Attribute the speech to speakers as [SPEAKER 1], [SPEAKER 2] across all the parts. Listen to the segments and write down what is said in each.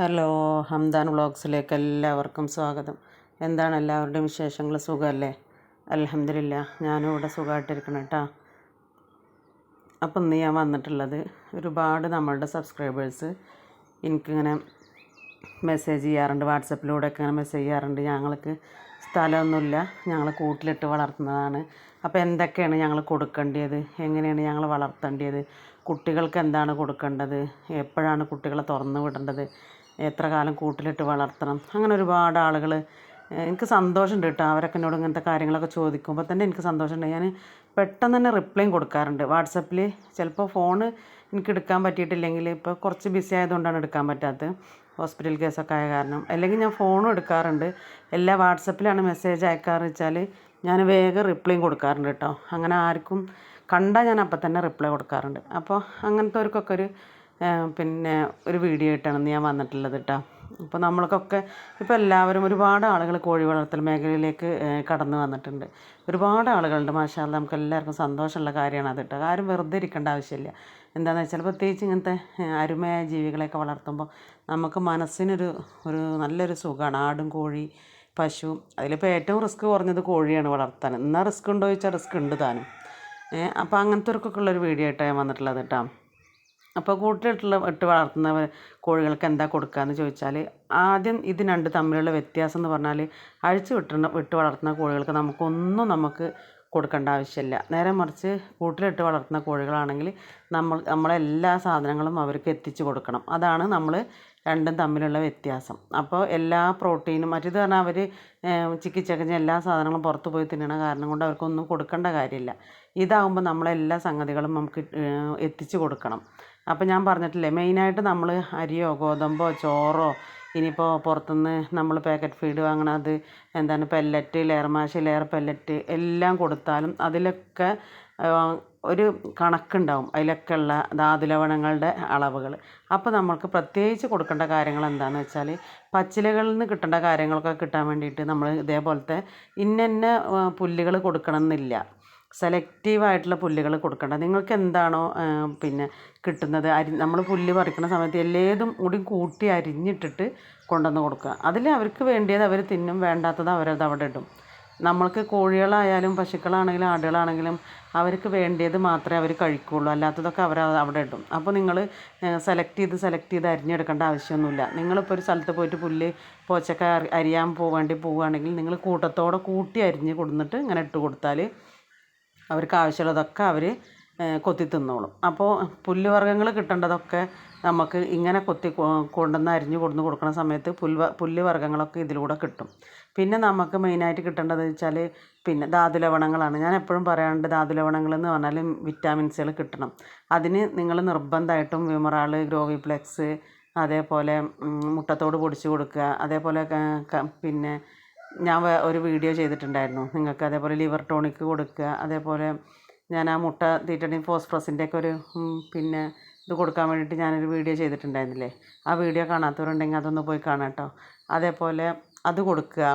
[SPEAKER 1] Hello Hamdan വ്ളോഗ്സിലേക്ക് എല്ലാവർക്കും സ്വാഗതം. എന്താണ് എല്ലാവരുടെയും വിശേഷങ്ങൾ? സുഖമല്ലേ? അലഹമില്ല ഞാനും ഇവിടെ സുഖമായിട്ടിരിക്കണം കേട്ടോ അപ്പം ഇന്ന് ഞാൻ വന്നിട്ടുള്ളത് ഒരുപാട് നമ്മളുടെ സബ്സ്ക്രൈബേഴ്സ് എനിക്കിങ്ങനെ മെസ്സേജ് ചെയ്യാറുണ്ട് വാട്സപ്പിലൂടെയൊക്കെ ഇങ്ങനെ മെസ്സേജ് ചെയ്യാറുണ്ട്. ഞങ്ങൾക്ക് സ്ഥലമൊന്നുമില്ല ഞങ്ങൾ കൂട്ടിലിട്ട് വളർത്തുന്നതാണ്. അപ്പോൾ എന്തൊക്കെയാണ് ഞങ്ങൾ കൊടുക്കേണ്ടത് എങ്ങനെയാണ് ഞങ്ങൾ വളർത്തേണ്ടത് കുട്ടികൾക്ക് എന്താണ് കൊടുക്കേണ്ടത്? എപ്പോഴാണ് കുട്ടികളെ തുറന്ന് വിടേണ്ടത്? എത്ര കാലം കൂട്ടിലിട്ട് വളർത്തണം. അങ്ങനെ ഒരുപാട് ആളുകൾ എനിക്ക് സന്തോഷമുണ്ട് കേട്ടോ അവരൊക്കെ എന്നോട് ഇങ്ങനത്തെ കാര്യങ്ങളൊക്കെ ചോദിക്കുമ്പോൾ തന്നെ എനിക്ക് സന്തോഷമുണ്ട് ഞാൻ പെട്ടെന്ന് തന്നെ റിപ്ലൈയും കൊടുക്കാറുണ്ട്. വാട്സപ്പിൽ ചിലപ്പോൾ ഫോണ് എനിക്ക് എടുക്കാൻ പറ്റിയിട്ടില്ലെങ്കിൽ ഇപ്പോൾ കുറച്ച് ബിസി ആയതുകൊണ്ടാണ് എടുക്കാൻ പറ്റാത്തത്. ഹോസ്പിറ്റൽ കേസൊക്കെ ആയ കാരണം. അല്ലെങ്കിൽ ഞാൻ ഫോണും എടുക്കാറുണ്ട്. എല്ലാ വാട്സപ്പിലാണ് മെസ്സേജ് അയക്കാറ് വെച്ചാൽ ഞാൻ വേഗം റിപ്ലൈയും കൊടുക്കാറുണ്ട് കേട്ടോ അങ്ങനെ ആർക്കും കണ്ടാൽ ഞാൻ അപ്പം തന്നെ റിപ്ലൈ കൊടുക്കാറുണ്ട്. അപ്പോൾ അങ്ങനത്തെ ഒരു പിന്നെ ഒരു വീഡിയോ ആയിട്ടാണ് ഞാൻ വന്നിട്ടുള്ളത് കേട്ടോ അപ്പോൾ നമ്മൾക്കൊക്കെ ഇപ്പോൾ എല്ലാവരും ഒരുപാട് ആളുകൾ കോഴി വളർത്തൽ മേഖലയിലേക്ക് കടന്നു വന്നിട്ടുണ്ട്. ഒരുപാട് ആളുകളുണ്ട് മാഷാല്ല നമുക്ക് എല്ലാവർക്കും സന്തോഷമുള്ള കാര്യമാണ് അത് കേട്ടോ ആരും വെറുതെ ഇരിക്കേണ്ട ആവശ്യമില്ല. എന്താണെന്ന് വെച്ചാൽ പ്രത്യേകിച്ച് ഇങ്ങനത്തെ അരുമയായ ജീവികളെയൊക്കെ വളർത്തുമ്പോൾ നമുക്ക് മനസ്സിനൊരു ഒരു നല്ലൊരു സുഖമാണ് ആടും കോഴി പശു അതിലിപ്പോൾ ഏറ്റവും റിസ്ക് കുറഞ്ഞത് കോഴിയാണ് വളർത്താൻ. എന്നാൽ റിസ്ക് ഉണ്ടോ ചോദിച്ചാൽ റിസ്ക് ഉണ്ട് താനും. അപ്പോൾ അങ്ങനത്തെ ഉള്ളൊരു വീഡിയോ ആയിട്ടാണ് ഞാൻ വന്നിട്ടുള്ളത് കേട്ടോ അപ്പോൾ കൂട്ടിലിട്ടുള്ള ഇട്ട് വളർത്തുന്ന കോഴികൾക്ക് എന്താ കൊടുക്കുകയെന്ന് ചോദിച്ചാൽ ആദ്യം ഇത് രണ്ട് തമ്മിലുള്ള വ്യത്യാസം എന്ന് പറഞ്ഞാൽ അഴിച്ച് വിട്ടുന്ന വിട്ട് വളർത്തുന്ന കോഴികൾക്ക് നമുക്കൊന്നും നമുക്ക് കൊടുക്കേണ്ട ആവശ്യമില്ല. നേരെ മറിച്ച് കൂട്ടിലിട്ട് വളർത്തുന്ന കോഴികളാണെങ്കിൽ നമ്മൾ നമ്മളെല്ലാ സാധനങ്ങളും അവർക്ക് എത്തിച്ചു കൊടുക്കണം. അതാണ് നമ്മൾ രണ്ടും തമ്മിലുള്ള വ്യത്യാസം. അപ്പോൾ എല്ലാ പ്രോട്ടീനും മറ്റേത് പറഞ്ഞാൽ അവർ ചിക്കിച്ചകഞ്ഞ എല്ലാ സാധനങ്ങളും പുറത്ത് പോയി തിന്നണ കാരണം കൊണ്ട് അവർക്കൊന്നും കൊടുക്കേണ്ട കാര്യമില്ല. ഇതാകുമ്പോൾ നമ്മളെല്ലാ സംഗതികളും നമുക്ക് എത്തിച്ചു കൊടുക്കണം. അപ്പോൾ ഞാൻ പറഞ്ഞിട്ടില്ലേ മെയിനായിട്ട് നമ്മൾ അരിയോ ഗോതമ്പോ ചോറോ ഇനിയിപ്പോൾ പുറത്തുനിന്ന് നമ്മൾ പാക്കറ്റ് ഫീഡ് വാങ്ങണത് എന്താണ് pellet layer mash layer pellet എല്ലാം കൊടുത്താലും അതിലൊക്കെ ഒരു കണക്കുണ്ടാവും. അതിലൊക്കെ ഉള്ള ധാതുലവണങ്ങളുടെ അളവുകൾ അപ്പോൾ നമ്മൾക്ക് പ്രത്യേകിച്ച് കൊടുക്കേണ്ട കാര്യങ്ങൾ എന്താണെന്ന് വെച്ചാൽ പച്ചിലകളിൽ നിന്ന് കിട്ടേണ്ട കാര്യങ്ങളൊക്കെ കിട്ടാൻ വേണ്ടിയിട്ട് നമ്മൾ ഇതേപോലത്തെ ഇന്ന പുല്ലുകൾ കൊടുക്കണം എന്നില്ല സെലക്റ്റീവ് ആയിട്ടുള്ള പുല്ലുകൾ കൊടുക്കണ്ട. നിങ്ങൾക്ക് എന്താണോ പിന്നെ കിട്ടുന്നത്? അരി നമ്മൾ പുല്ല് പറിക്കുന്ന സമയത്ത് എല്ലേതും കൂടി കൂട്ടി അരിഞ്ഞിട്ടിട്ട് കൊണ്ടുവന്ന് കൊടുക്കുക. അതിൽ അവർക്ക് വേണ്ടിയത് അവർ തിന്നും വേണ്ടാത്തത് അവരത് അവിടെ ഇടും. നമ്മൾക്ക് കോഴികളായാലും പശുക്കളാണെങ്കിലും ആടുകളാണെങ്കിലും അവർക്ക് വേണ്ടിയത് മാത്രമേ അവർ കഴിക്കുകയുള്ളൂ അല്ലാത്തതൊക്കെ അവർ അവിടെ ഇടും. അപ്പോൾ നിങ്ങൾ സെലക്ട് ചെയ്ത് സെലക്ട് ചെയ്ത് അരിഞ്ഞെടുക്കേണ്ട ആവശ്യമൊന്നുമില്ല. നിങ്ങളിപ്പോൾ ഒരു സ്ഥലത്ത് പോയിട്ട് പുല്ല് പോച്ചക്ക അരിയാൻ പോകേണ്ടി പോവുകയാണെങ്കിൽ നിങ്ങൾ കൂട്ടത്തോടെ കൂട്ടി അരിഞ്ഞ് കൊടുന്നിട്ട് ഇങ്ങനെ ഇട്ട് കൊടുത്താൽ അവർക്ക് ആവശ്യമുള്ളതൊക്കെ അവർ കൊത്തി തിന്നോളും അപ്പോൾ പുല്ല് വർഗങ്ങൾ കിട്ടേണ്ടതൊക്കെ നമുക്ക് ഇങ്ങനെ കൊത്തി കൊണ്ടുവന്ന് അരിഞ്ഞ് കൊണ്ടുവന്ന് കൊടുക്കുന്ന സമയത്ത് പുല്ല് പുല്ല് വർഗങ്ങളൊക്കെ ഇതിലൂടെ കിട്ടും. പിന്നെ നമുക്ക് മെയിനായിട്ട് കിട്ടേണ്ടത് വെച്ചാൽ പിന്നെ ധാതുലവണങ്ങളാണ്. ഞാൻ എപ്പോഴും പറയാറുണ്ട് ധാതുലവണങ്ങൾ എന്ന് പറഞ്ഞാൽ വിറ്റാമിൻസുകൾ കിട്ടണം. അതിന് നിങ്ങൾ നിർബന്ധമായിട്ടും വിമറാൾ ഗ്രോവിപ്ലെക്സ് അതേപോലെ മുട്ടത്തോട് പൊടിച്ച് കൊടുക്കുക അതേപോലെ പിന്നെ ഞാൻ ഒരു വീഡിയോ ചെയ്തിട്ടുണ്ടായിരുന്നു. നിങ്ങൾക്ക് അതേപോലെ ലിവർ ടോണിക്ക് കൊടുക്കുക അതേപോലെ ഞാൻ ആ മുട്ട തീറ്റണി ഫോസ്ഫറസിന്റെ ഒക്കെ ഒരു പിന്നെ ഇത് കൊടുക്കാൻ വേണ്ടിയിട്ട് ഞാനൊരു വീഡിയോ ചെയ്തിട്ടുണ്ടായിരുന്നില്ലേ? ആ വീഡിയോ കാണാത്തവരുണ്ടെങ്കിൽ അതൊന്ന് പോയി കാണാം കേട്ടോ. അതേപോലെ അത് കൊടുക്കുക.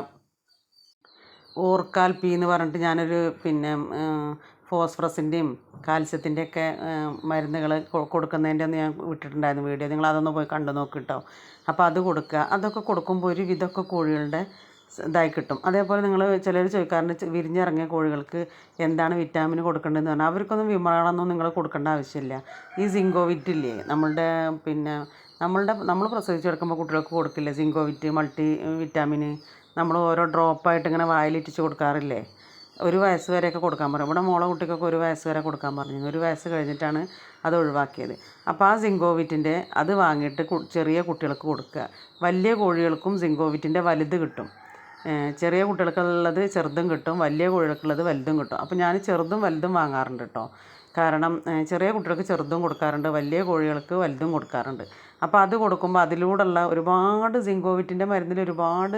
[SPEAKER 1] ഓർക്കാൽപ്പി എന്ന് പറഞ്ഞിട്ട് ഞാനൊരു പിന്നെ ഫോസ്ഫറസിന്റെയും കാൽസ്യത്തിന്റെയൊക്കെ മരുന്നുകൾ കൊടുക്കുന്നതിന്റെ ഒന്ന് ഞാൻ വിട്ടിട്ടുണ്ടായിരുന്നു വീഡിയോ നിങ്ങൾ അതൊന്ന് പോയി കണ്ടു നോക്ക് കേട്ടോ. അപ്പോൾ അത് കൊടുക്കുക. അതൊക്കെ കൊടുക്കുമ്പോൾ ഒരു വിധമൊക്കെ കോഴികളുടെ ഇതായി കിട്ടും. അതേപോലെ നിങ്ങൾ ചിലർ ചോദിക്കാറുണ്ട് വിരിഞ്ഞിറങ്ങിയ കോഴികൾക്ക് എന്താണ് വിറ്റാമിൻ കൊടുക്കേണ്ടതെന്ന് പറഞ്ഞാൽ അവർക്കൊന്നും വിമറാളൊന്നും നിങ്ങൾ കൊടുക്കേണ്ട ആവശ്യമില്ല. ഈ സിങ്കോവിറ്റ് ഇല്ലേ നമ്മളുടെ പിന്നെ നമ്മളുടെ നമ്മൾ പ്രസവിച്ച് കിടക്കുമ്പോൾ കുട്ടികൾക്ക് കൊടുക്കില്ലേ സിങ്കോവിറ്റ് മൾട്ടി വിറ്റാമിന്? നമ്മൾ ഓരോ ഡ്രോപ്പായിട്ട് ഇങ്ങനെ വായിലിറ്റിച്ച് കൊടുക്കാറില്ലേ? ഒരു വയസ്സ് വരെയൊക്കെ കൊടുക്കാൻ പറയും. ഇവിടെ മോളെ കുട്ടിക്കൊക്കെ ഒരു വയസ്സ് വരെ കൊടുക്കാൻ പറഞ്ഞു. ഒരു വയസ്സ് കഴിഞ്ഞിട്ടാണ് അത് ഒഴിവാക്കിയത്. അപ്പോൾ ആ സിങ്കോവിറ്റിന്റെ അത് വാങ്ങിയിട്ട് ചെറിയ കുട്ടികൾക്ക് കൊടുക്കുക. വലിയ കോഴികൾക്കും സിങ്കോവിറ്റിന്റെ വലുത് കിട്ടും. ചെറിയ കുട്ടികൾക്കുള്ളത് ചെറുതും കിട്ടും വലിയ കോഴികൾക്കുള്ളത് വലുതും കിട്ടും. അപ്പോൾ ഞാൻ ചെറുതും വലുതും വാങ്ങാറുണ്ട് കേട്ടോ. കാരണം ചെറിയ കുട്ടികൾക്ക് ചെറുതും കൊടുക്കാറുണ്ട് വലിയ കോഴികൾക്ക് വലുതും കൊടുക്കാറുണ്ട്. അപ്പോൾ അത് കൊടുക്കുമ്പോൾ അതിലൂടെയുള്ള ഒരുപാട് സിങ്കോവിറ്റിന്റെ മരുന്നിൽ ഒരുപാട്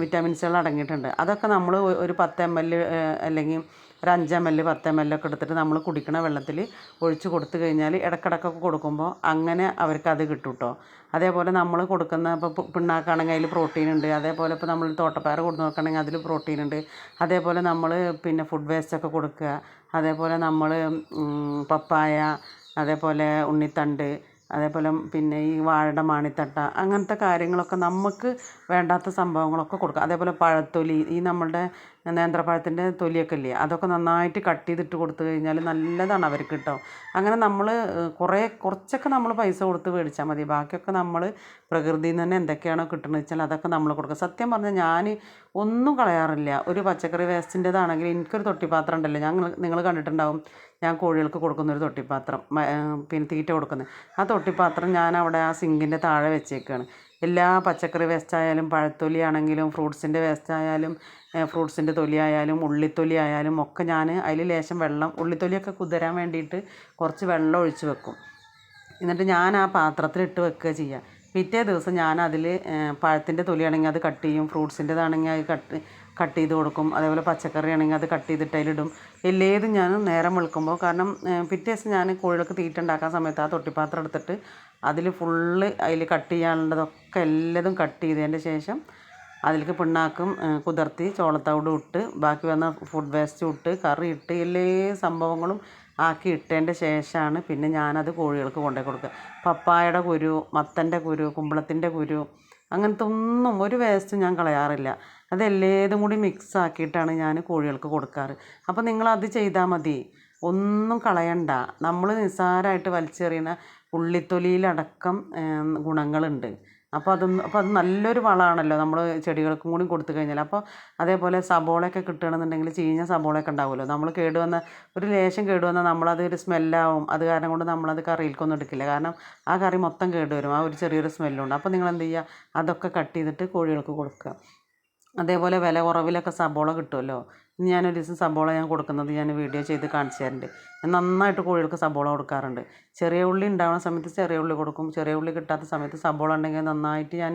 [SPEAKER 1] വിറ്റാമിൻസുകൾ അടങ്ങിയിട്ടുണ്ട്. അതൊക്കെ നമ്മൾ ഒരു പത്ത് എം എൽ അല്ലെങ്കിൽ ഒരു അഞ്ച് എം എൽ പത്ത് എം എൽ ഒക്കെ എടുത്തിട്ട് നമ്മൾ കുടിക്കണ വെള്ളത്തിൽ ഒഴിച്ച് കൊടുത്തു കഴിഞ്ഞാൽ ഇടക്കിടക്കൊക്കെ കൊടുക്കുമ്പോൾ അങ്ങനെ അവർക്ക് അത് കിട്ടും കേട്ടോ അതേപോലെ നമ്മൾ കൊടുക്കുന്ന ഇപ്പോൾ പിണ്ണാക്കാണെങ്കിൽ അതിൽ പ്രോട്ടീൻ ഉണ്ട് അതേപോലെ ഇപ്പോൾ നമ്മൾ തോട്ടപ്പയർ കൊടുത്ത് നോക്കുകയാണെങ്കിൽ അതിൽ പ്രോട്ടീൻ ഉണ്ട് അതേപോലെ നമ്മൾ പിന്നെ ഫുഡ് വേസ്റ്റ് ഒക്കെ കൊടുക്കുക അതേപോലെ നമ്മൾ പപ്പായ അതേപോലെ ഉണ്ണിത്തണ്ട് അതേപോലെ പിന്നെ ഈ വാഴയുടെ മാണിത്തട്ട അങ്ങനത്തെ കാര്യങ്ങളൊക്കെ നമുക്ക് വേണ്ടാത്ത സംഭവങ്ങളൊക്കെ കൊടുക്കുക. അതേപോലെ പഴത്തൊലി ഈ നമ്മളുടെ നേന്ത്രപ്പഴത്തിന്റെ തൊലിയൊക്കെ ഇല്ലേ അതൊക്കെ നന്നായിട്ട് കട്ട് ചെയ്തിട്ട് കൊടുത്തു കഴിഞ്ഞാൽ നല്ലതാണ് അവർക്ക് കേട്ടോ അങ്ങനെ നമ്മൾ കുറേ കുറച്ചൊക്കെ നമ്മൾ പൈസ കൊടുത്ത് മേടിച്ചാൽ മതി. ബാക്കിയൊക്കെ നമ്മൾ പ്രകൃതിയിൽ നിന്ന് തന്നെ എന്തൊക്കെയാണോ കിട്ടുന്നത് വെച്ചാൽ അതൊക്കെ നമ്മൾ കൊടുക്കുക. സത്യം പറഞ്ഞാൽ ഞാൻ ഒന്നും കളയാറില്ല. ഒരു പച്ചക്കറി വേസ്റ്റിന്റെതാണെങ്കിൽ എനിക്കൊരു തൊട്ടിപ്പാത്രം ഉണ്ടല്ലോ. ഞങ്ങൾ നിങ്ങൾ കണ്ടിട്ടുണ്ടാവും. ഞാൻ കോഴികൾക്ക് കൊടുക്കുന്നൊരു തൊട്ടിപ്പാത്രം പിന്നെ തീറ്റ കൊടുക്കുന്നത്. ആ തൊട്ടിപ്പാത്രം ഞാൻ അവിടെ ആ സിങ്കിന്റെ താഴെ വെച്ചേക്കാണ്. എല്ലാ പച്ചക്കറി വേസ്റ്റായാലും പഴത്തൊലി ആണെങ്കിലും ഫ്രൂട്ട്സിന്റെ വേസ്റ്റായാലും ഫ്രൂട്ട്സിന്റെ തൊലി ആയാലും ഉള്ളിത്തൊലി ആയാലും ഒക്കെ ഞാൻ അതിൽ ലേശം വെള്ളം ഉള്ളിത്തൊലിയൊക്കെ കുതിരാൻ വേണ്ടിയിട്ട് കുറച്ച് വെള്ളം ഒഴിച്ച് വെക്കും. എന്നിട്ട് ഞാൻ ആ പാത്രത്തിലിട്ട് വെക്കുക ചെയ്യുക. പിറ്റേ ദിവസം ഞാൻ അതിൽ പഴത്തിന്റെ തൊലിയാണെങ്കിൽ അത് കട്ട് ചെയ്യും ഫ്രൂട്ട്സിന്റെതാണെങ്കിൽ അത് കട്ട് കട്ട് ചെയ്ത് കൊടുക്കും. അതേപോലെ പച്ചക്കറി ആണെങ്കിൽ അത് കട്ട് ചെയ്തിട്ട് അതിലിടും. എല്ലേതും ഞാൻ നേരം വെളുക്കുമ്പോൾ കാരണം പിറ്റേ ദിവസം ഞാൻ കോഴികൾക്ക് തീറ്റ ഉണ്ടാക്കാൻ സമയത്ത് ആ തൊട്ടിപ്പാത്രം എടുത്തിട്ട് അതിൽ ഫുള്ള് അതിൽ കട്ട് ചെയ്യാനുള്ളതൊക്കെ എല്ലതും കട്ട് ചെയ്തതിന്റെ ശേഷം അതിലേക്ക് പിണ്ണാക്കും കുതിർത്തി ചോളത്തവിടും ഇട്ട് ബാക്കി വന്ന ഫുഡ് വേസ്റ്റും ഇട്ട് കറി ഇട്ട് എല്ലാ സംഭവങ്ങളും ആക്കി ഇട്ടതിന്റെ ശേഷമാണ് പിന്നെ ഞാനത് കോഴികൾക്ക് കൊണ്ടുപോയി കൊടുക്കുക. പപ്പായയുടെ കുരു മത്തന്റെ കുരു കുമ്പളത്തിന്റെ കുരു അങ്ങനത്തെ ഒന്നും ഒരു വേസ്റ്റും ഞാൻ കളയാറില്ല. അതെല്ലേതും കൂടി മിക്സ് ആക്കിയിട്ടാണ് ഞാൻ കോഴികൾക്ക് കൊടുക്കാറ്. അപ്പോൾ നിങ്ങളത് ചെയ്താൽ മതി. ഒന്നും കളയണ്ട. നമ്മൾ നിസ്സാരമായിട്ട് വലിച്ചെറിയുന്ന ഉള്ളിത്തൊലിയിലടക്കം ഗുണങ്ങളുണ്ട്. അപ്പോൾ അതൊന്ന് അപ്പോൾ അത് നല്ലൊരു വളമാണല്ലോ നമ്മൾ ചെടികൾക്കും കൂടി കൊടുത്തു കഴിഞ്ഞാൽ അപ്പോൾ അതേപോലെ സബോളയൊക്കെ കിട്ടുകയാണെന്നുണ്ടെങ്കിൽ ചീഞ്ഞ സബോളയൊക്കെ ഉണ്ടാവുമല്ലോ. നമ്മൾ കേടുവന്ന ഒരു ലേശം കേടുവന്നാൽ നമ്മളത് ഒരു സ്മെല്ലാവും. അത് കാരണം കൊണ്ട് നമ്മളത് കറിയിലേക്കൊന്നും എടുക്കില്ല. കാരണം ആ കറി മൊത്തം കേടുവരും. ആ ഒരു ചെറിയൊരു സ്മെല്ലുണ്ട്. അപ്പോൾ നിങ്ങൾ എന്ത് ചെയ്യുക? അതൊക്കെ കട്ട് ചെയ്തിട്ട് കോഴികൾക്ക് കൊടുക്കുക. അതേപോലെ വില കുറവിലൊക്കെ സബോള കിട്ടുമല്ലോ. ഞാനൊരു ദിവസം സബോള ഞാൻ കൊടുക്കുന്നത് ഞാൻ വീഡിയോ ചെയ്ത് കാണിച്ചു തരുന്നുണ്ട് ഞാൻ നന്നായിട്ട് കോഴികൾക്ക് സബോള കൊടുക്കാറുണ്ട്. ചെറിയ ഉള്ളി ഉണ്ടാവുന്ന സമയത്ത് ചെറിയ ഉള്ളി കൊടുക്കും. ചെറിയ ഉള്ളി കിട്ടാത്ത സമയത്ത് സബോള ഉണ്ടെങ്കിൽ നന്നായിട്ട് ഞാൻ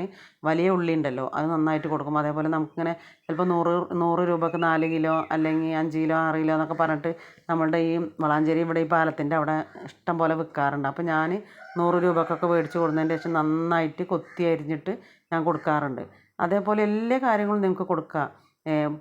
[SPEAKER 1] വലിയ ഉള്ളി ഉണ്ടല്ലോ അത് നന്നായിട്ട് കൊടുക്കും. അതേപോലെ നമുക്കിങ്ങനെ ചിലപ്പോൾ നൂറ് നൂറ് രൂപക്ക് നാല് കിലോ അല്ലെങ്കിൽ അഞ്ച് കിലോ ആറ് കിലോ എന്നൊക്കെ പറഞ്ഞിട്ട് നമ്മളുടെ ഈ വളാഞ്ചേരി ഇവിടെ ഈ പാലത്തിന്റെ അവിടെ ഇഷ്ടം പോലെ വിൽക്കാറുണ്ട്. അപ്പോൾ ഞാൻ നൂറ് രൂപക്കൊക്കെ മേടിച്ച് കൊടുത്തതിന് ശേഷം നന്നായിട്ട് കൊത്തി അരിഞ്ഞിട്ട് ഞാൻ കൊടുക്കാറുണ്ട്. അതേപോലെ എല്ലാ കാര്യങ്ങളും നിങ്ങൾക്ക് കൊടുക്കാം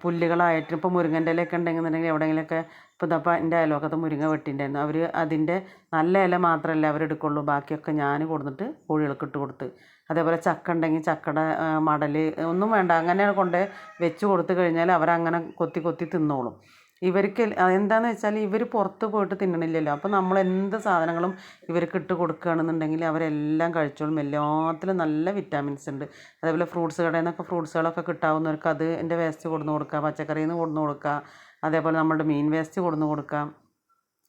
[SPEAKER 1] പുല്ലുകളായിട്ട് ഇപ്പോൾ മുരിങ്ങന്റെ ഇലയൊക്കെ ഉണ്ടെന്നുണ്ടെങ്കിൽ എവിടെയെങ്കിലുമൊക്കെ ഇപ്പോൾ ഇതപ്പോൾ എന്റെ അയൽവക്കത്ത് മുരിങ്ങ വെട്ടിയിട്ടുണ്ടായിരുന്നു. അവർ അതിന്റെ നല്ല ഇല മാത്രമല്ല അവരെടുക്കുള്ളൂ ബാക്കിയൊക്കെ ഞാൻ കൊടുത്തിട്ട് കോഴികൾക്ക് ഇട്ട് കൊടുത്ത്. അതേപോലെ ചക്ക ഉണ്ടെങ്കിൽ ചക്കയുടെ മടൽ ഒന്നും വേണ്ട. അങ്ങനെ കൊണ്ട് വെച്ച് കൊടുത്തു കഴിഞ്ഞാൽ അവരങ്ങനെ കൊത്തി കൊത്തി തിന്നോളും. ഇവർക്ക് എന്താണെന്ന് വെച്ചാൽ ഇവർ പുറത്ത് പോയിട്ട് തിന്നണില്ലല്ലോ. അപ്പോൾ നമ്മൾ എന്ത് സാധനങ്ങളും ഇവർക്ക് ഇട്ട് കൊടുക്കുകയാണെന്നുണ്ടെങ്കിൽ അവരെല്ലാം കഴിച്ചോളും. എല്ലാത്തിലും നല്ല വിറ്റാമിൻസ് ഉണ്ട്. അതേപോലെ ഫ്രൂട്ട്സ് കടയിൽ നിന്നൊക്കെ ഫ്രൂട്ട്സുകളൊക്കെ കിട്ടാവുന്നവർക്ക് അത് എന്റെ വേസ്റ്റ് കൊടുന്ന് കൊടുക്കുക പച്ചക്കറിയിൽ നിന്ന് കൊടുന്ന് കൊടുക്കുക അതേപോലെ നമ്മളുടെ മീൻ വേസ്റ്റ് കൊടുന്ന് കൊടുക്കാം.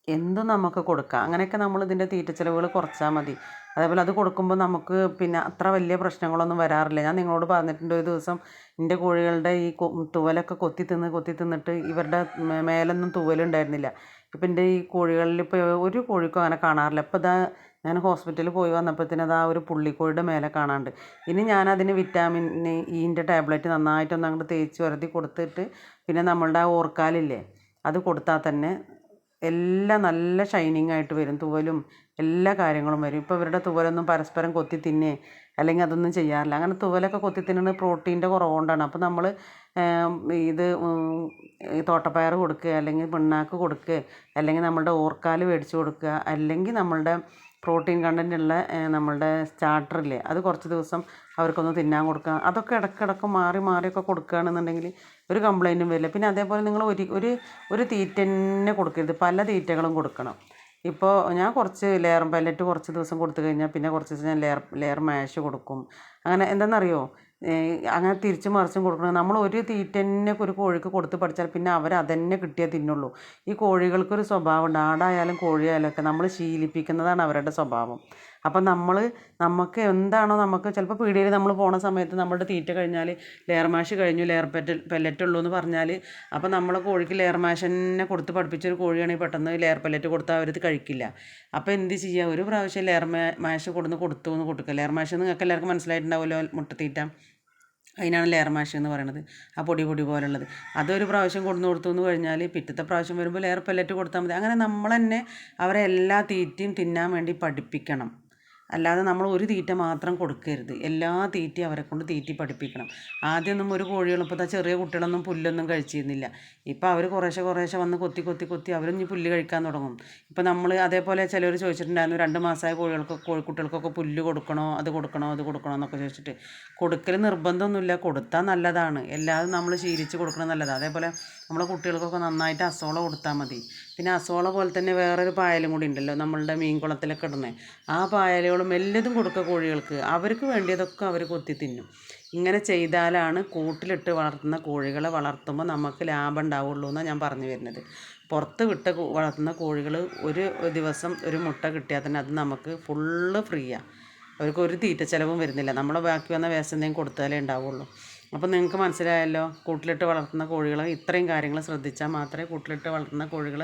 [SPEAKER 1] എന്തും നമുക്ക് കൊടുക്കാം. അങ്ങനെയൊക്കെ നമ്മൾ ഇതിന്റെ തീറ്റ ചിലവുകൾ കുറച്ചാൽ മതി. അതേപോലെ അത് കൊടുക്കുമ്പോൾ നമുക്ക് പിന്നെ അത്ര വലിയ പ്രശ്നങ്ങളൊന്നും വരാറില്ല. ഞാൻ നിങ്ങളോട് പറഞ്ഞിട്ടുണ്ട് ഒരു ദിവസം എന്റെ കോഴികളുടെ ഈ തുവലൊക്കെ കൊത്തി തിന്ന് കൊത്തി തിന്നിട്ട് ഇവരുടെ മേലൊന്നും തുവലുണ്ടായിരുന്നില്ല. ഇപ്പം എന്റെ ഈ കോഴികളിൽ ഇപ്പോൾ ഒരു കോഴിക്കും അങ്ങനെ കാണാറില്ല. ഇപ്പോൾ ഇതാ ഞാൻ ഹോസ്പിറ്റലിൽ പോയി വന്നപ്പോഴത്തേന് അത് ആ ഒരു പുള്ളിക്കോഴിയുടെ മേലെ കാണാണ്ട്. ഇനി ഞാൻ അതിന് വിറ്റാമിൻ ഇന്റെ ടാബ്ലറ്റ് നന്നായിട്ടൊന്ന് അങ്ങോട്ട് തേച്ച് വരത്തി കൊടുത്തിട്ട് പിന്നെ നമ്മളുടെ ആ ഓർക്കാലില്ലേ അത് കൊടുത്താൽ തന്നെ എല്ലാം നല്ല ഷൈനിങ് ആയിട്ട് വരും. തൂവലും എല്ലാ കാര്യങ്ങളും വരും. ഇപ്പോൾ ഇവരുടെ തുവലൊന്നും പരസ്പരം കൊത്തി തിന്നേ അല്ലെങ്കിൽ അതൊന്നും ചെയ്യാറില്ല. അങ്ങനെ തുവലൊക്കെ കൊത്തി തിന്നുന്നത് പ്രോട്ടീന്റെ കുറവുകൊണ്ടാണ്. അപ്പോൾ നമ്മൾ ഇത് തോട്ടപ്പയർ കൊടുക്കുക അല്ലെങ്കിൽ പിണ്ണാക്ക് കൊടുക്കുക അല്ലെങ്കിൽ നമ്മളുടെ ഓർക്കാൽ മേടിച്ച് കൊടുക്കുക അല്ലെങ്കിൽ നമ്മളുടെ പ്രോട്ടീൻ കണ്ടന്റ് ഉള്ള നമ്മളുടെ സ്റ്റാർട്ടറില്ലേ അത് കുറച്ച് ദിവസം അവർക്കൊന്ന് തിന്നാൻ കൊടുക്കുക. അതൊക്കെ ഇടയ്ക്കിടയ്ക്ക് മാറി മാറിയൊക്കെ കൊടുക്കുകയാണെന്നുണ്ടെങ്കിൽ ഒരു കംപ്ലൈന്റും വരില്ല. പിന്നെ അതേപോലെ നിങ്ങൾ ഒരു ഒരു ഒരു തീറ്റ തന്നെ കൊടുക്കരുത്. പല തീറ്റകളും കൊടുക്കണം. ഇപ്പോൾ ഞാൻ കുറച്ച് ലെയർ പല്ലറ്റ് കുറച്ച് ദിവസം കൊടുത്തു കഴിഞ്ഞാൽ പിന്നെ കുറച്ച് ദിവസം ഞാൻ ലെയർ ലെയർ മാഷ് കൊടുക്കും. അങ്ങനെ എന്താണെന്നറിയോ അങ്ങനെ തിരിച്ചും മറിച്ചും കൊടുക്കണം. നമ്മൾ ഒരു തീറ്റ തന്നെ ഒരു കോഴിക്ക് കൊടുത്ത് പഠിച്ചാൽ പിന്നെ അവർ അതന്നെ കിട്ടിയേ തിന്നുള്ളൂ. ഈ കോഴികൾക്കൊരു സ്വഭാവമുണ്ട് ആടായാലും കോഴിയായാലും ഒക്കെ നമ്മൾ ശീലിപ്പിക്കുന്നതാണ് അവരുടെ സ്വഭാവം. അപ്പം നമ്മൾ നമുക്ക് എന്താണോ നമുക്ക് ചിലപ്പോൾ പീടികയിൽ നമ്മൾ പോണ സമയത്ത് നമ്മുടെ തീറ്റ കഴിഞ്ഞാൽ ലെയർ മാഷ് കഴിഞ്ഞു ലെയർ പെറ്റ് പെല്ലറ്റ് ഉള്ളൂ എന്ന് പറഞ്ഞാൽ അപ്പം നമ്മൾ കോഴിക്ക് ലെയർ മാഷ് കൊടുത്ത് പഠിപ്പിച്ചൊരു കോഴിയാണെങ്കിൽ പെട്ടെന്ന് ലെയർ പെല്ലറ്റ് കൊടുത്താൽ അവരത് കഴിക്കില്ല. അപ്പോൾ എന്ത് ചെയ്യുക ഒരു പ്രാവശ്യം ലെയർ മാഷ് കൊടുന്ന് കൊടുത്തു എന്ന് കൊടുക്കുക ലെയർ മാഷ് നിങ്ങൾക്ക് എല്ലാവർക്കും മനസ്സിലായിട്ടുണ്ടാവുമല്ലോ മുട്ട തീറ്റ അതിനാണ് ലെയർ മാഷ് എന്ന് പറയുന്നത് ആ പൊടി പൊടി പോലുള്ളത്. അതൊരു പ്രാവശ്യം കൊണ്ടു കൊടുത്തു എന്ന് കഴിഞ്ഞാൽ പിറ്റത്തെ പ്രാവശ്യം വരുമ്പോൾ ലെയർ പെല്ലറ്റ് കൊടുത്താൽ മതി. അങ്ങനെ നമ്മൾ തന്നെ അവരെ എല്ലാ തീറ്റയും തിന്നാൻ വേണ്ടി പഠിപ്പിക്കണം. അല്ലാതെ നമ്മൾ ഒരു തീറ്റ മാത്രം കൊടുക്കരുത്. എല്ലാ തീറ്റയും അവരെ കൊണ്ട് തീറ്റി പഠിപ്പിക്കണം. ആദ്യമൊന്നും ഒരു കോഴികളും ഇപ്പോൾ ചെറിയ കുട്ടികളൊന്നും പുല്ലൊന്നും കഴിച്ചിരുന്നില്ല. ഇപ്പോൾ അവർ കുറേശ്ശെ കുറേശ്ശെ വന്ന് കൊത്തി കൊത്തി കൊത്തി അവരും പുല്ല് കഴിക്കാൻ തുടങ്ങും. ഇപ്പോൾ നമ്മൾ അതേപോലെ ചിലർ ചോദിച്ചിട്ടുണ്ടായിരുന്നു രണ്ട് മാസമായ കോഴികൾക്ക് കോഴിക്കുട്ടികൾക്കൊക്കെ പുല്ല് കൊടുക്കണോ അത് കൊടുക്കണോ അത് കൊടുക്കണോ എന്നൊക്കെ ചോദിച്ചിട്ട്. കൊടുക്കൽ നിർബന്ധമൊന്നുമില്ല. കൊടുത്താൽ നല്ലതാണ്. എല്ലാതും നമ്മൾ ശീലിച്ച് കൊടുക്കണം നല്ലതാണ് അതേപോലെ നമ്മളെ കുട്ടികൾക്കൊക്കെ നന്നായിട്ട് അസോള കൊടുത്താൽ മതി. പിന്നെ അസോള പോലെ തന്നെ വേറൊരു പായലും കൂടി ഉണ്ടല്ലോ നമ്മളുടെ മീൻ കുളത്തിലൊക്കെ ഇടുന്നത് ആ പായലുകളും എല്ലതും കൊടുക്കുക കോഴികൾക്ക്. അവർക്ക് വേണ്ടിയതൊക്കെ അവർ കൊത്തി തിന്നും. ഇങ്ങനെ ചെയ്താലാണ് കൂട്ടിലിട്ട് വളർത്തുന്ന കോഴികളെ വളർത്തുമ്പോൾ നമുക്ക് ലാഭം ഉണ്ടാവുള്ളൂ എന്നാണ് ഞാൻ പറഞ്ഞു വരുന്നത്. പുറത്ത് വിട്ട് വളർത്തുന്ന കോഴികൾ ഒരു ദിവസം ഒരു മുട്ട കിട്ടിയാൽ തന്നെ അത് നമുക്ക് ഫുള്ള് ഫ്രീയാണ് അവർക്ക് ഒരു തീറ്റ ചിലവും വരുന്നില്ല. നമ്മൾ ബാക്കി വന്ന വേസ്റ്റ് എന്തെങ്കിലും കൊടുത്താലേ ഉണ്ടാവുള്ളൂ. അപ്പോൾ നിങ്ങൾക്ക് മനസ്സിലായല്ലോ കൂട്ടിലിട്ട് വളർത്തുന്ന കോഴികൾ ഇത്രയും കാര്യങ്ങൾ ശ്രദ്ധിച്ചാൽ മാത്രമേ കൂട്ടിലിട്ട് വളർത്തുന്ന കോഴികൾ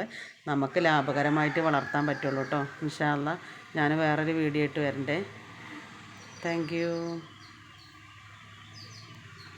[SPEAKER 1] നമുക്ക് ലാഭകരമായിട്ട് വളർത്താൻ പറ്റുള്ളൂ കേട്ടോ ഇൻഷാല്ല ഞാൻ വേറൊരു വീഡിയോ ആയിട്ട് വരണ്ടേ. താങ്ക്